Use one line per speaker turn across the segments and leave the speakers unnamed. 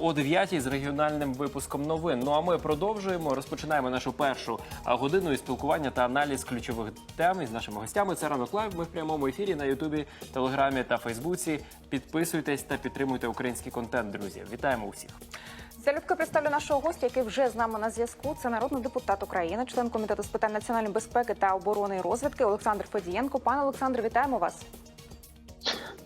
О 9 з регіональним випуском новин. Ну а ми продовжуємо. Розпочинаємо нашу першу годину із спілкування та аналіз ключових тем із нашими гостями. Це ранок лайв. Ми в прямому ефірі на Ютубі, Телеграмі та Фейсбуці. Підписуйтесь та підтримуйте український контент. Друзі, вітаємо усіх.
Залюбки представлю нашого гостя, який вже з нами на зв'язку. Це народний депутат України, член комітету з питань національної безпеки та оборони і розвідки Олександр Федієнко. Пане Олександре, вітаємо вас.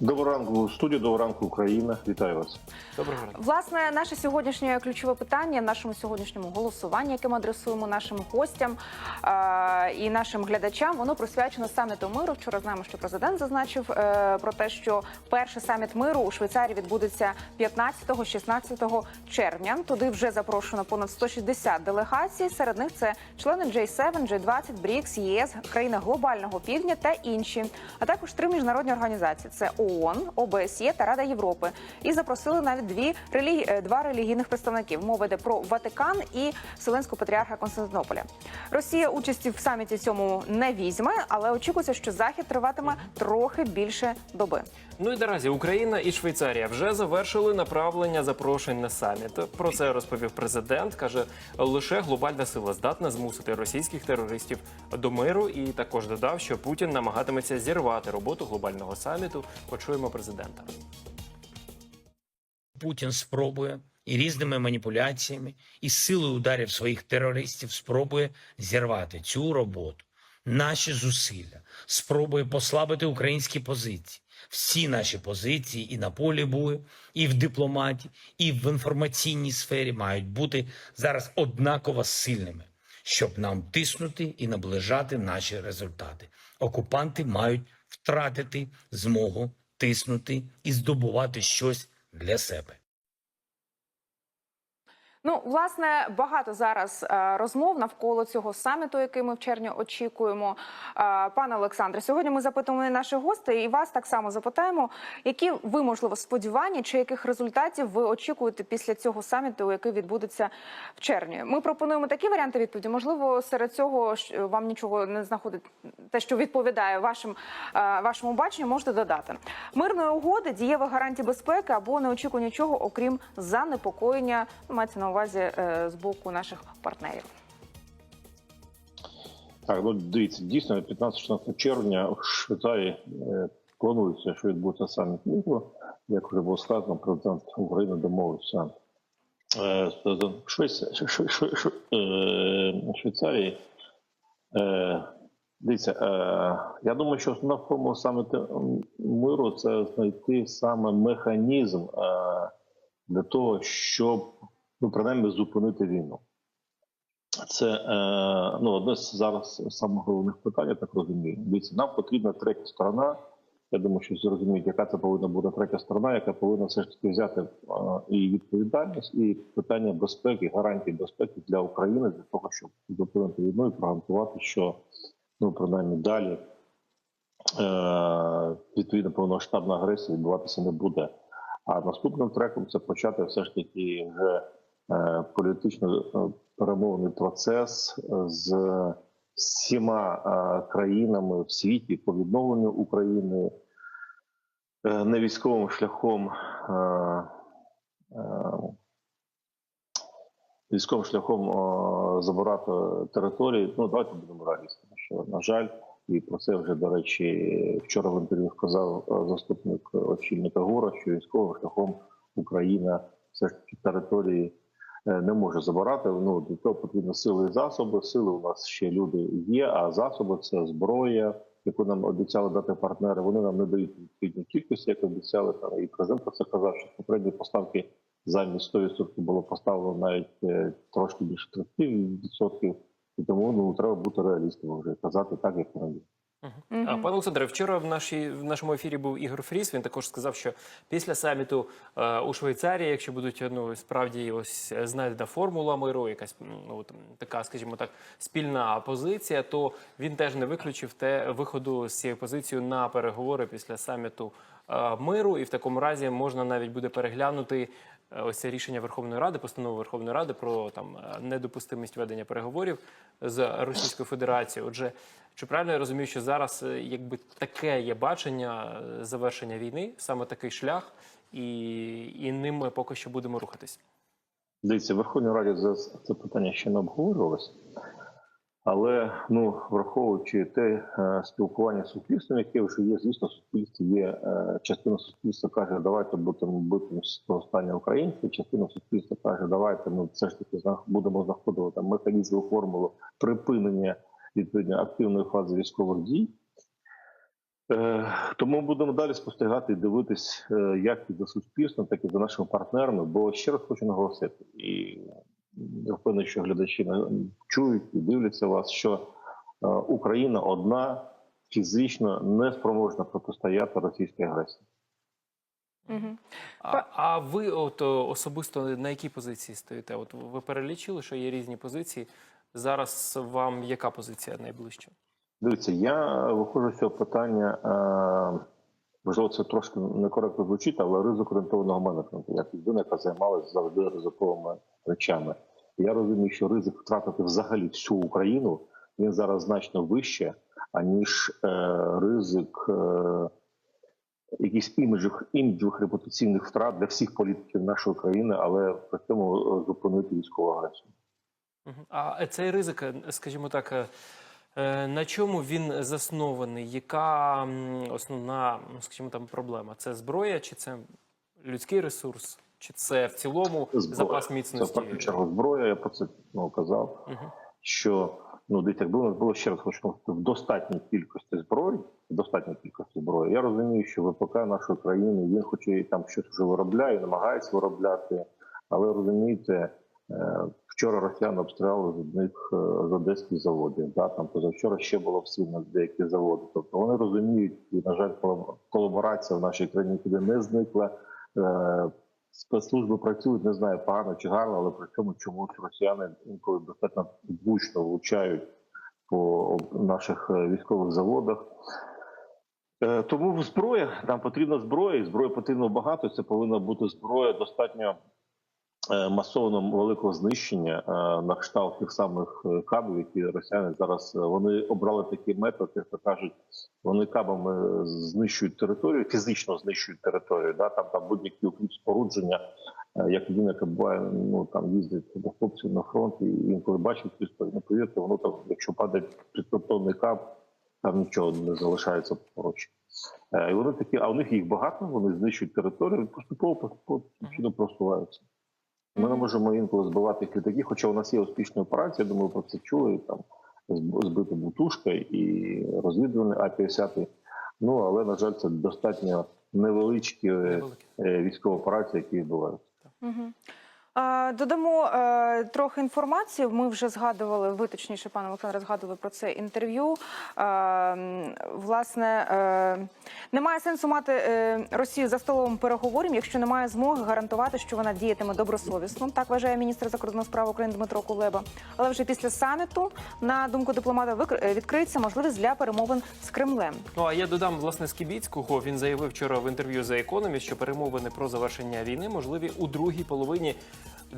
Доброго ранку, студія, доброго ранку, Україна. Вітаю вас.
Доброго ранку.
Власне, наше сьогоднішнє ключове питання в нашому сьогоднішньому голосуванні, яке ми адресуємо нашим гостям е- і нашим глядачам, воно присвячено саміту миру. Вчора знаємо, що президент зазначив е- про те, що перший саміт миру у Швейцарії відбудеться 15-16 червня. Туди вже запрошено понад 160 делегацій. Серед них це члени J7, J20, БРІКС, ЄС, країни глобального півдня та інші, а також три міжнародні організації: це ООН, ОБСЄ та Рада Європи. І запросили навіть дві релі... е, два релігійних представників. Мова йде про Ватикан і Вселенського патріарха Константинополя. Росія участі в саміті цьому не візьме, але очікується, що захід триватиме трохи більше доби.
Ну і наразі Україна і Швейцарія вже завершили направлення запрошень на саміт. Про це розповів президент. каже, лише глобальна сила здатна змусити російських терористів до миру. І також додав, що Путін намагатиметься зірвати роботу глобального саміту. Почуємо президента.
Путін спробує і різними маніпуляціями, і силою ударів своїх терористів спробує зірвати цю роботу. Наші зусилля спробує послабити українські позиції. Всі наші позиції і на полі бою, і в дипломатії, і в інформаційній сфері мають бути зараз однаково сильними, щоб нам тиснути і наближати наші результати. Окупанти мають втратити змогу тиснути і здобувати щось для себе.
Ну, власне, багато зараз е, розмов навколо цього саміту, який ми в червні очікуємо. Е, пане Олександре, сьогодні ми запитуємо наших гостей, і вас так само запитаємо, які ви можливо сподівання чи яких результатів ви очікуєте після цього саміту, який відбудеться в червні. Ми пропонуємо такі варіанти відповіді. Можливо, серед цього вам нічого не знаходить те, що відповідає вашим е, вашому баченню, можете додати мирної угоди, дієвих гарантій безпеки або не очікує нічого, окрім занепокоєння. ну, Мається на увазі е, з боку наших партнерів.
Так, ну дивіться, дійсно, 15-16 червня в Швейцарії е, планується, що відбудеться саміт миру. Як вже було сказано, президент України домовився Швейцарії. Дивіться, я думаю, що основна формула саміту миру це знайти саме механізм е, для того, щоб ну, принаймні зупинити війну. Це е, ну, одне з зараз самих головних питань, я так розумію. Дивіться, нам потрібна третя сторона. Я думаю, що всі розуміють, яка це повинна бути третя сторона, яка повинна все ж таки взяти е, і відповідальність, і питання безпеки, гарантії безпеки для України для того, щоб зупинити війну і прогарантувати, що ну принаймні далі е, відповідно повномасштабна агресія відбуватися не буде. А наступним треком це почати все ж таки вже політично е, перемовний процес з всіма е, країнами в світі по відновленню України е, не військовим шляхом. е, е, Військовим шляхом е, забирати території. Ну давайте будемо реалістами, що на жаль, і про це вже до речі вчора в інтерв'ю сказав е, заступник очільника ГОРа, що військовим шляхом Україна все ж таки території е, не може забирати. Ну для того потрібні сили і засоби. Сили у нас ще люди є, а засоби це зброя, яку нам обіцяли дати партнери. Вони нам не дають відповідні кількості, як обіцяли. Та і президент про це казав, що попередні поставки замість 100% було поставлено навіть е, трошки більше 30%. І тому ну треба бути реалістами вже казати так, як є.
А пане Олександре, вчора в нашій в нашому ефірі був Ігор Фріс. Він також сказав, що після саміту е, у Швейцарії, якщо будуть ну справді ось знайдена формула миру, якась ну там така, скажімо так, спільна позиція, то він теж не виключив те виходу з цією позицією на переговори після саміту е, миру, і в такому разі можна навіть буде переглянути. е, Ось це рішення Верховної Ради, постанову Верховної Ради про там е, недопустимість ведення переговорів з Російською Федерацією. Отже, чи правильно я розумію, що зараз е, якби таке є бачення е, завершення війни, саме такий шлях, і, і ним ми поки що будемо рухатись.
Дивіться, Верховній Раді за це питання ще не обговорювалося. Але ну враховуючи те е, спілкування з суспільством, яке вже є, звісно, суспільство є частина суспільства каже, давайте будемо бити стану українців. Частина суспільства каже, давайте ми все ж таки будемо знаходити там механізми формулу припинення відповідно активної фази військових дій. Е, Тому будемо далі спостерігати і дивитись, е, як і за суспільством, так і за нашими партнерами. Бо ще раз хочу наголосити, і я впевнений, що глядачі чують і дивляться вас, що е, Україна одна фізично не спроможна протистояти російській агресії.
А, а ви от особисто на якій позиції стоїте? От ви перелічили, що є різні позиції. Зараз вам яка позиція найближча?
Дивіться, я виходжу з цього питання. Е, можливо, це трошки некоректно звучить, але ризик орієнтованого менеджменту. Як людина, яка займалася завжди ризиковими речами. Я розумію, що ризик втратити взагалі всю Україну він зараз значно вище, аніж е, ризик е, якихось іміджових, іміджових репутаційних втрат для всіх політиків нашої країни, але при цьому зупинити військову агресію.
А цей ризик, е, скажімо так, е, е, на чому він заснований? Яка основна, скажімо там, проблема? Це зброя, чи це людський ресурс, чи це в цілому запас
Це в
міцності?
першу чергу зброя. Я про це ну, казав.
Мгм.
що ну дивіться, якби у нас було ще раз хочу в достатній кількості зброї, в достатній кількості зброї. Я розумію, що ВПК нашої країни він, хоч і там щось вже виробляє, намагається виробляти, але розумієте, е, вчора росіяни обстріляли з одних е, з одеських заводів. Да, там позавчора ще було всі деякі заводи. Тобто вони розуміють, і на жаль, колаб- колаборація в нашій країні туди не зникла. Е, Спецслужби працюють, не знаю, погано чи гарно, але при цьому чомусь росіяни інколи достатньо влучно влучають по наших е, військових заводах. Тому зброя нам потрібна зброя, і зброї потрібно багато. Це повинна бути зброя достатньо е, масованого великого знищення е, на кшталт тих самих е, кабів, які росіяни зараз вони обрали такий метод, як то кажуть, вони кабами знищують територію, фізично знищують територію. Да? Там там будь-які спорудження, як людина, яка буває, ну там їздить до хлопців на фронт, і він коли бачить не повірте, воно там, якщо падає підтонний каб, там нічого не залишається поруч. І вони такі, а у них їх багато, вони знищують територію, поступово поступово просуваються. Ми не можемо інколи збивати їх літаки, хоча у нас є успішні операції, я думаю, про це чули. Там зб- збита бутушка і розвідуваний А-50. Ну але на жаль, це достатньо невеличкі
Невеликі.
е, військові операції, які відбуваються.
Мгм. Додамо е, трохи інформації. Ми вже згадували, ви точніше, пане Олександре, згадували про це інтерв'ю. Е, власне, е, немає сенсу мати Росію за столом переговорів, якщо немає змоги гарантувати, що вона діятиме добросовісно. Так вважає міністр закордонних справ України Дмитро Кулеба. Але вже після саміту, на думку дипломата, відкриється можливість для перемовин з Кремлем.
Ну а я додам власне Скібіцького. Він заявив вчора в інтерв'ю за Economist, що перемовини про завершення війни можливі у другій половині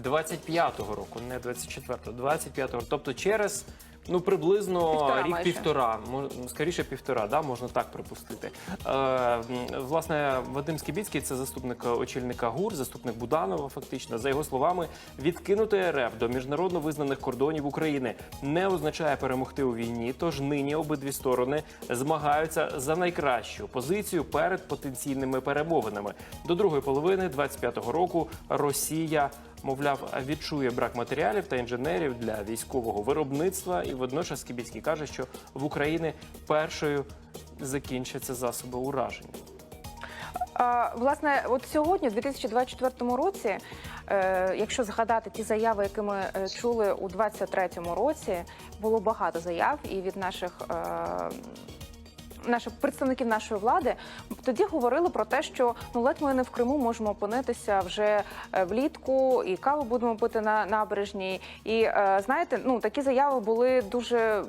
25-го року, не 24-го, 25-го. Тобто через ну приблизно
Півтора
рік
майже.
півтора, мож- скоріше півтора, да, можна так припустити. Е, м, власне, Вадим Скібіцький це заступник очільника ГУР, заступник Буданова. Фактично, за його словами, відкинути РФ до міжнародно визнаних кордонів України не означає перемогти у війні. Тож нині обидві сторони змагаються за найкращу позицію перед потенційними перемовинами. До другої половини 25-го року Росія. Мовляв, відчує брак матеріалів та інженерів для військового виробництва, і водночас Скібіцький каже, що в Україні першою закінчаться засоби ураження.
Власне, от сьогодні, у 2024 році, е, якщо згадати ті заяви, які ми е, чули у 2023 році, було багато заяв і від наших. Е, Наших представників нашої влади тоді говорили про те, що ну ледь ми не в Криму можемо опинитися вже е, влітку, і каву будемо пити на набережній. І е, знаєте, ну такі заяви були дуже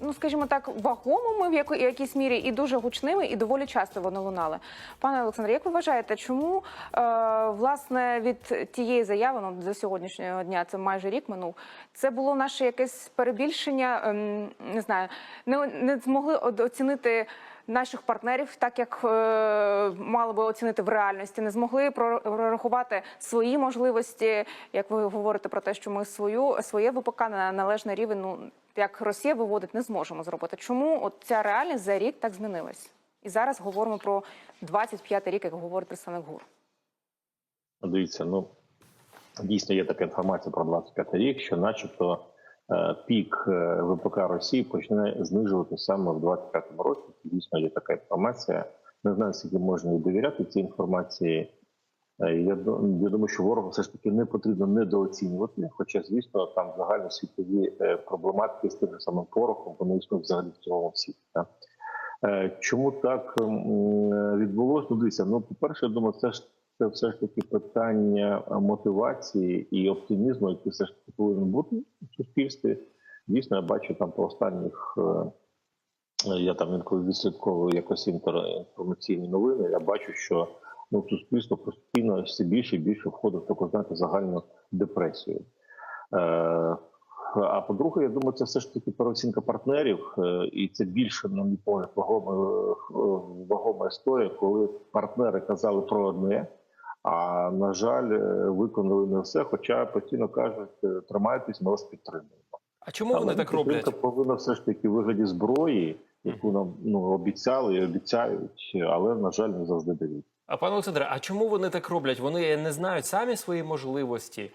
ну скажімо так, вагомими в яко- якійсь мірі і дуже гучними, і доволі часто вони лунали. Пане Олександре, як ви вважаєте, чому е, власне від тієї заяви, ну до сьогоднішнього дня, це майже рік минув, це було наше якесь перебільшення? ем, не знаю, не, не змогли оцінити. Наших партнерів, так як е, мали би оцінити в реальності, не змогли прорахувати свої можливості. Як ви говорите про те, що ми свою своє ВПК на належний рівень, ну як Росія виводить, не зможемо зробити. Чому от ця реальність за рік так змінилась? І зараз говоримо про 25-й рік, як говорить представник ГУР.
Дивіться, ну дійсно є така інформація про 25 рік, що, начебто, пік е, ВПК Росії почне знижуватися саме в 25-му році. Дійсно є така інформація. Не знаю, скільки можна довіряти цій інформації. Е, Я, ду- я думаю, що ворогу все ж таки не потрібно недооцінювати. Хоча, звісно, там загальносвітові е, проблематики з тим же самим порохом, вони існують взагалі в цілому світі. Е, Чому так е, відбулося? Ну, дивіться, ну, по-перше, я думаю, це ж це все ж таки питання е, мотивації і оптимізму, який все ж таки повинен бути суспільстві. Дійсно, я бачу там по останніх. е, Я там інколи відслідковую якось інформаційні новини. Я бачу, що ну суспільство постійно все більше і більше входить в таку знаєте загальну депресію. Е, а по-друге, я думаю, це все ж таки переоцінка партнерів, е, і це більше, на мій погляд, е, вагома історія, коли партнери казали про одне, а на жаль, е, виконали не все. Хоча постійно кажуть, е, тримайтесь, ми вас підтримуємо.
А чому вони так роблять?
повинна все ж таки вигляді зброї, яку нам ну обіцяли і обіцяють, але на жаль, не завжди дають.
А пане Олександре, а чому вони так роблять? Вони не знають самі свої можливості?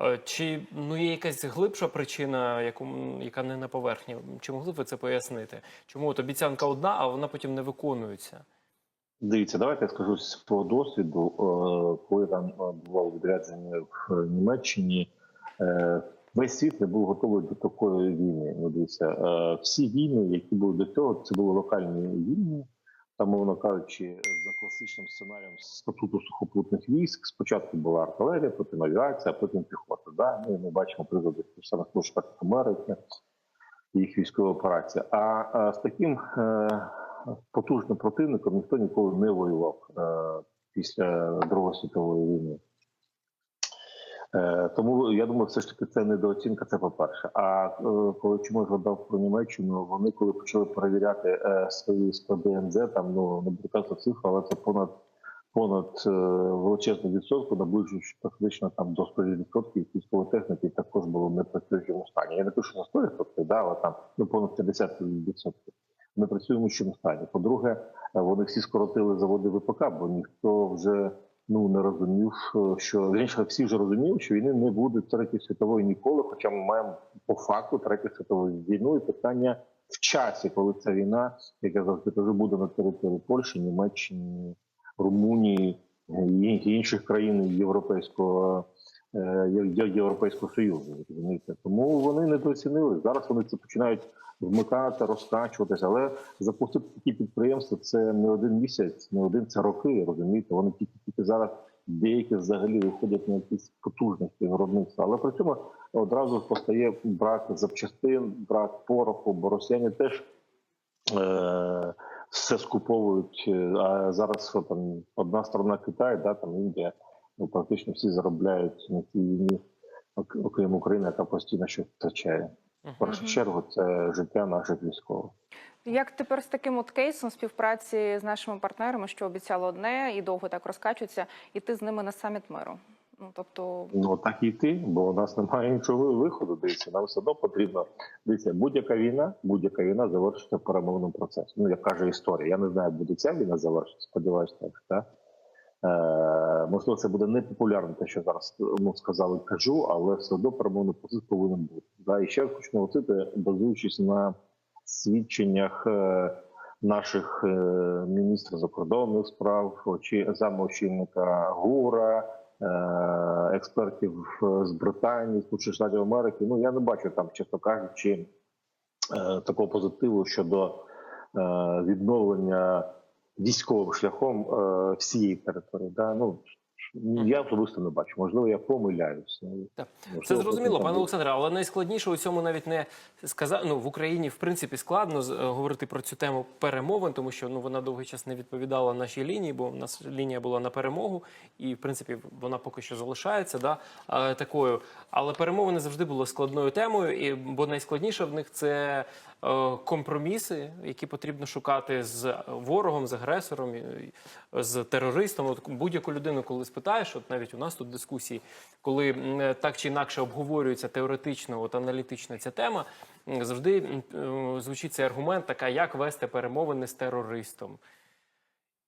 Е, Чи ну є якась глибша причина, яку яка не на поверхні? Чи могли б ви це пояснити? Чому от обіцянка одна, а вона потім не виконується?
Дивіться, давайте я скажу з досвіду, Е, коли там е, бував відрядження в Німеччині. е, Весь світ не був готовий до такої війни. Ну, дивіться, всі війни, які були до цього, це були локальні війни. Там, мовно кажучи, за класичним сценарієм статуту сухопутних військ спочатку була артилерія, потім авіація, а потім піхота. Да? Ну, і ми бачимо приклади самих Штатів Америки, їх військова операція. А, з таким потужним противником ніхто ніколи не воював е, після Другої світової війни. Е, Тому я думаю, все ж таки це недооцінка. Це по-перше. А е, коли чому я згадав про Німеччину, вони коли почали перевіряти е, свої склади НЗ, там ну не казати цифру, але це понад понад е, величезну відсотку, наближуючи практично там до 100% військової техніки також було в непрацюючому стані. Я не пишу на 100%, да, але там ну понад 50% в непрацюючому стані. По-друге, е, вони всі скоротили заводи ВПК, бо ніхто вже ну не розумів, е, що вірніше, всі вже розуміли, що війни не буде третьої світової ніколи. Хоча ми маємо по факту третю світову війну і питання в часі, коли ця війна, як я завжди кажу, буде на території Польщі, Німеччини, Румунії е, і інших країн Європейського. Е, Європейського союзу розумієте, тому вони недооцінили. Зараз вони це починають вмикати, розкачуватися, але запустити такі підприємства це не один місяць, не один це роки. Розумієте, вони тільки тільки зараз деякі взагалі виходять на якісь потужності виробництва. Але при цьому одразу постає брак запчастин, брак пороху, бо росіяни теж е, все скуповують. Е, А зараз там одна сторона Китай, да там Індія. Ну, практично всі заробляють на цій війні, ок- окрім України, яка постійно щось втрачає. В першу чергу це життя наших військових.
Як тепер з таким от кейсом співпраці з нашими партнерами, що обіцяло одне і довго так розкачується, іти з ними на саміт миру? Ну тобто,
Ну так і йти, бо у нас немає іншого виходу. Дивіться, нам все одно потрібно. Дивіться, будь-яка війна, будь-яка війна завершиться перемовним процесом. Ну як каже історія. Я не знаю, буде ця війна завершитися. Сподіваюся, так так. Е, можливо, це буде непопулярно, те, що зараз ну, сказали, кажу, але все одно перемовний процес повинен бути. Да, і ще раз хочу наголосити, базуючись на свідченнях е, наших е, міністрів закордонних справ, очі замочільника ГУРа, експертів з Британії, Сполучених Штатів Америки. Ну я не бачу там, чесно кажучи, такого позитиву щодо відновлення військовим шляхом е, всієї території. Да? Ну, Я особисто не бачу. Можливо, я помиляюся.
Так.
Можливо,
Це зрозуміло, пане Олександре, але найскладніше у цьому навіть не сказати. Ну в Україні в принципі складно е, говорити про цю тему перемовин, тому що ну вона довгий час не відповідала нашій лінії, бо в нас лінія була на перемогу, і в принципі вона поки що залишається да, е, такою. Але перемовини завжди були складною темою, і бо найскладніше в них це компроміси, які потрібно шукати з ворогом, з агресором, і з терористом. От будь-яку людину, коли спитаєш, от навіть у нас тут дискусії, коли е, так чи інакше обговорюється теоретично, от аналітично ця тема, завжди е, звучить цей аргумент, така як вести перемовини з терористом.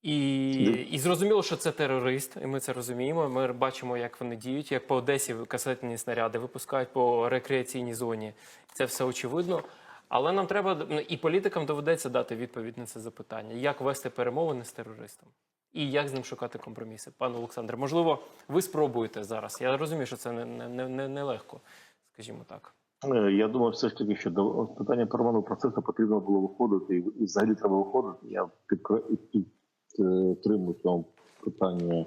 І, і зрозуміло, що це терорист, і ми це розуміємо. Ми бачимо, як вони діють, як по Одесі касетні снаряди випускають по рекреаційній зоні. Це все очевидно. Але нам треба ну, і політикам доведеться дати відповідь на це запитання: як вести перемовини з терористом і як з ним шукати компроміси. Пане Олександре, можливо, ви спробуєте зараз. Я розумію, що це не, не, не, не легко, скажімо так.
Е, Я думаю, все ж таки, що до питання перемовного процесу потрібно було виходити, і взагалі треба виходити. Я е, підтримую цьому питання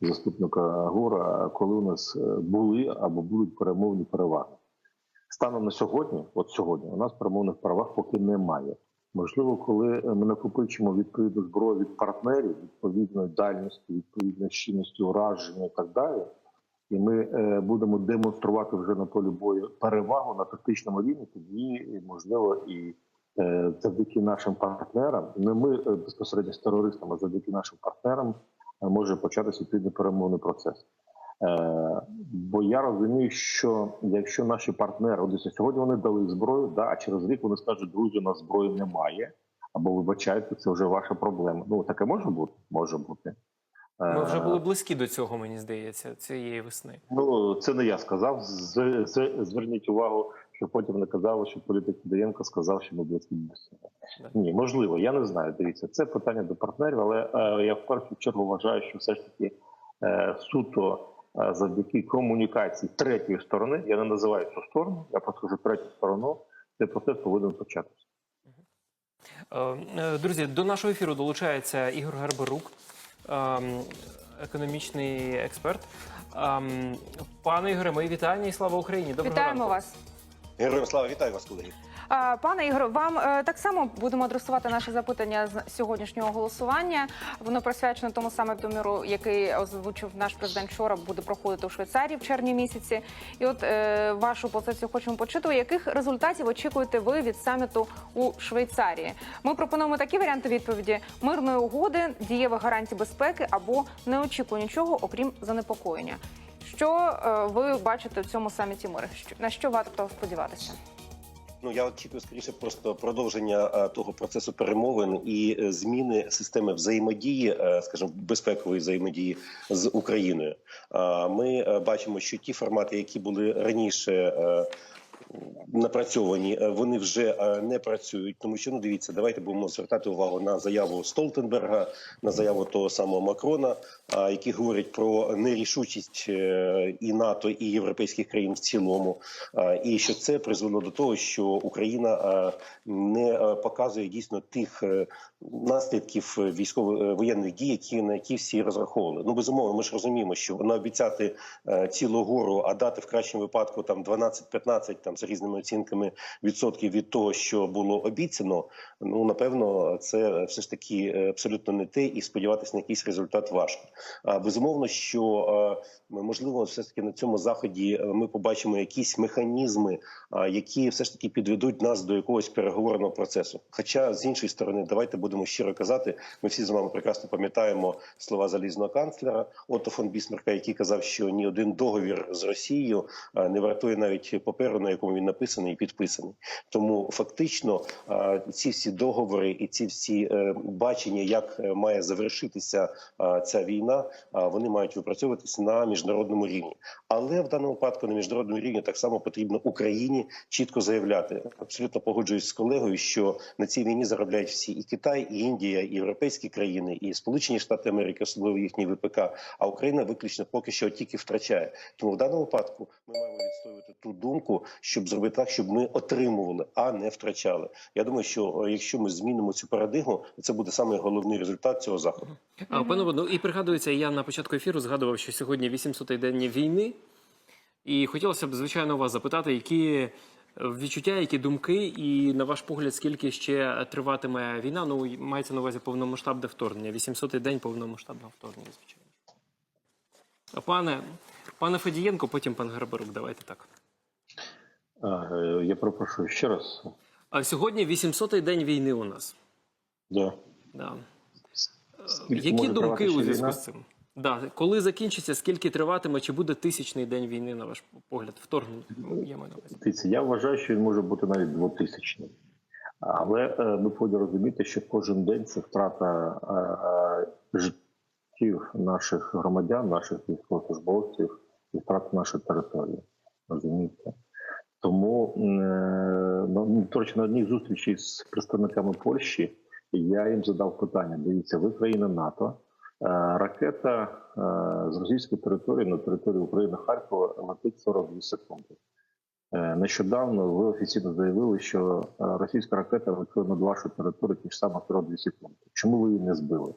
заступника Гора, коли у нас е, були або будуть перемовні переваги. Станом на сьогодні, от сьогодні, у нас перемовних переваг поки немає. Можливо, коли ми накопичимо відповідну зброю від партнерів, відповідної дальності, відповідної щільності ураження і так далі, і ми е, будемо демонструвати вже на полі бою перевагу на тактичному рівні, тоді можливо і е, завдяки нашим партнерам, не ми е, безпосередньо з терористами, а завдяки нашим партнерам е, може початися відповідний перемовний процес. Е, бо я розумію, що якщо наші партнери, от сьогодні вони дали зброю, да, а через рік вони скажуть, друзі, у нас зброї немає, або вибачайте, це вже ваша проблема. Ну таке може бути, може бути.
Ми вже
Е,
були близькі до цього, мені здається, цієї весни.
Ну, це не я сказав. З, з, зверніть увагу, що потім не казали, що політик Федоєнко сказав, що ми близькі до цього.
Так.
Ні, можливо, я не знаю. Дивіться, це питання до партнерів, але е, я в першу чергу вважаю, що все ж таки е, суто завдяки комунікації третьої сторони, я не називаю цю сторону, я просто кажу третю сторону, цей процес повинен початися.
Е, е, Друзі, до нашого ефіру долучається Ігор Гарбарук, ем, економічний експерт. Пане Ігоре, мої вітання і слава Україні. Доброго
Вітаємо
ранку.
вас.
Героям слава вітаю вас, колеги.
Пане Ігоре, вам е, так само будемо адресувати наше запитання з сьогоднішнього голосування. Воно присвячено тому самому міру, який озвучив наш президент вчора, буде проходити у Швейцарії в червні місяці. І от е, вашу позицію хочемо почути. Яких результатів очікуєте ви від саміту у Швейцарії? Ми пропонуємо такі варіанти відповіді: мирної угоди, дієвих гарантій безпеки або не очікує нічого, окрім занепокоєння. Що е, ви бачите в цьому саміті миру? Що- На що варто сподіватися?
Ну я очікую скоріше просто продовження е, того процесу перемовин і е, зміни системи взаємодії, е, скажімо, безпекової взаємодії з Україною. Ми бачимо, що ті формати, які були раніше. Е, Напрацьовані, е, вони вже е, не працюють, тому що ну дивіться, давайте будемо звертати увагу на заяву Столтенберга, на заяву того самого Макрона, які говорять про нерішучість е, і НАТО, і європейських країн в цілому, і що це призвело до того, що Україна е, не е, показує дійсно тих е, наслідків військово воєнних дій, які на які всі розраховували. Ну безумовно, ми ж розуміємо, що наобіцяти е, цілу гору, а дати в кращому випадку там 12-15, там за різними оцінками відсотків від того, що було обіцяно. Ну напевно, це все ж таки е, абсолютно не те, і сподіватися на якийсь результат важко. А безумовно, що можливо, все ж таки на цьому заході е, ми побачимо якісь механізми, які все ж таки підведуть нас до якогось переговорного процесу. Хоча з іншої сторони, давайте будемо щиро казати, ми всі з вами прекрасно пам'ятаємо слова залізного канцлера Отто фон Бісмарка, який казав, що ні один договір з Росією не вартує навіть паперу, на якому він написаний і підписаний. Тому фактично ці всі договори і ці всі е, бачення, як е, має завершитися ця війна, вони мають випрацьовуватися на міжнародному рівні. Але в даному випадку на міжнародному рівні так само потрібно Україні чітко заявляти. Абсолютно погоджуюсь з колегою, що на цій війні заробляють всі і Китай, і Індія, і європейські країни, і Сполучені Штати Америки, особливо їхній ВПК. А Україна виключно поки що тільки втрачає. Тому в даному випадку ми маємо відстоювати ту думку, щоб зробити так, щоб ми отримували, а не втрачали. Я думаю, що е, якщо ми змінимо цю парадигму, це буде саме головний результат цього заходу.
А, пане Водно, і пригадується, я на початку ефіру згадував, що сьогодні 800-й день війни. І хотілося б, звичайно, вас запитати, які е, відчуття, які думки, і на ваш погляд, скільки ще триватиме війна? Ну, мається на увазі повномасштабне вторгнення. 800-й день повномасштабного вторгнення, звичайно. Пане, пане Федієнко, потім пан Герберук, давайте так.
Е, Я пропрошую ще раз.
А сьогодні 800-й день війни у нас.
Да.
Да.
Скільки
Які думки у зв'язку з цим? Да. Коли закінчиться, скільки триватиме, чи буде тисячний день війни, на ваш погляд? Вторгнення. Ну, Я
вважаю, що він може бути навіть двотисячним. Але е, ми повинні розуміти, що кожен день це втрата е, життів наших громадян, наших військовослужбовців і втрата нашої території. Розумієте? Тому, е, ну, до речі, на одній зустрічі з представниками Польщі я їм задав питання: дивіться, ви країна НАТО. Е, Ракета е, з російської території на територію України Харкова летить 42 секунди. Нещодавно ви офіційно заявили, що російська ракета летіла над вашу територію ті ж саме 42 секунди. Чому ви її не збили?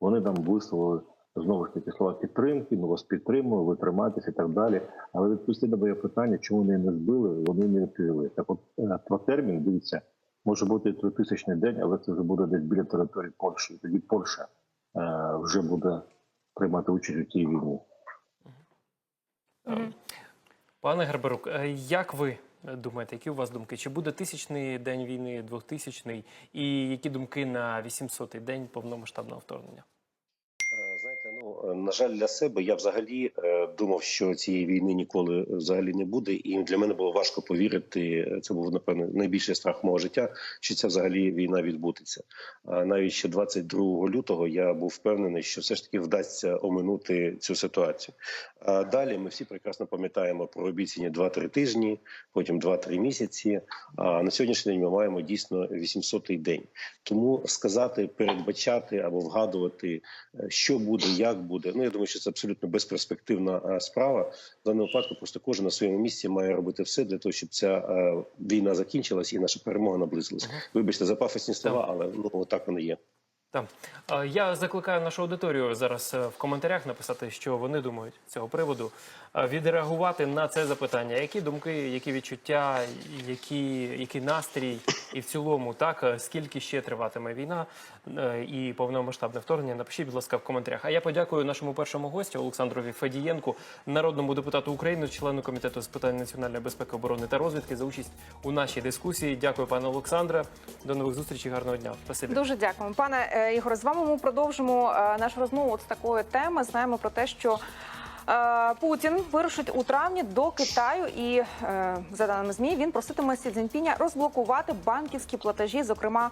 Вони нам висловили знову ж таки слова підтримки, ми вас підтримуємо, ви тримаєтеся і так далі. Але відповісти на моє питання, чому вони не збили, вони не відповіли. Так от е, про термін, дивіться, може бути тритисячний день, але це вже буде десь біля території Польщі. Тоді Польща е, вже буде приймати участь у цій війні.
Пане Герберук, е, як ви думаєте, які у вас думки? Чи буде тисячний день війни, двохтисячний? І які думки на 800-й день повномасштабного вторгнення?
Е, Знаєте, ну е, на жаль, для себе я взагалі е, думав, що цієї війни ніколи взагалі не буде, і для мене було важко повірити. Це був напевно найбільший страх мого життя, що ця взагалі війна відбудеться. А навіть ще 22 лютого я був впевнений, що все ж таки вдасться оминути цю ситуацію. А далі ми всі прекрасно пам'ятаємо про обіцяні 2-3 тижні, потім 2-3 місяці. А на сьогоднішній день ми маємо дійсно 800-й день. Тому сказати, передбачати або вгадувати, е, що буде, як буде. Ну я думаю, що це абсолютно безперспективна е, справа. В даному випадку просто кожен на своєму місці має робити все для того, щоб ця е, війна закінчилась і наша перемога наблизилась. Вибачте за пафосні слова, але ну так воно є.
Так. Я закликаю нашу аудиторію зараз е, в коментарях написати, що вони думають з цього приводу, відреагувати на це запитання. Які думки, які відчуття, які, який настрій, і в цілому, так е, скільки ще триватиме війна е, і повномасштабне вторгнення? Напишіть, будь ласка, в коментарях. А я подякую нашому першому гостю Олександрові Федієнку, народному депутату України, члену комітету з питань національної безпеки, оборони та розвідки за участь у нашій дискусії. Дякую, пане Олександре. До нових зустрічей. Гарного дня. Спасибі.
Дуже дякуємо, пане е, Ігоре. З вами ми продовжимо е, нашу розмову з такої теми. Знаємо про те, що е, Путін вирушить у травні до Китаю, і за даними змі він проситиме Сі Цзіньпіня розблокувати банківські платежі, зокрема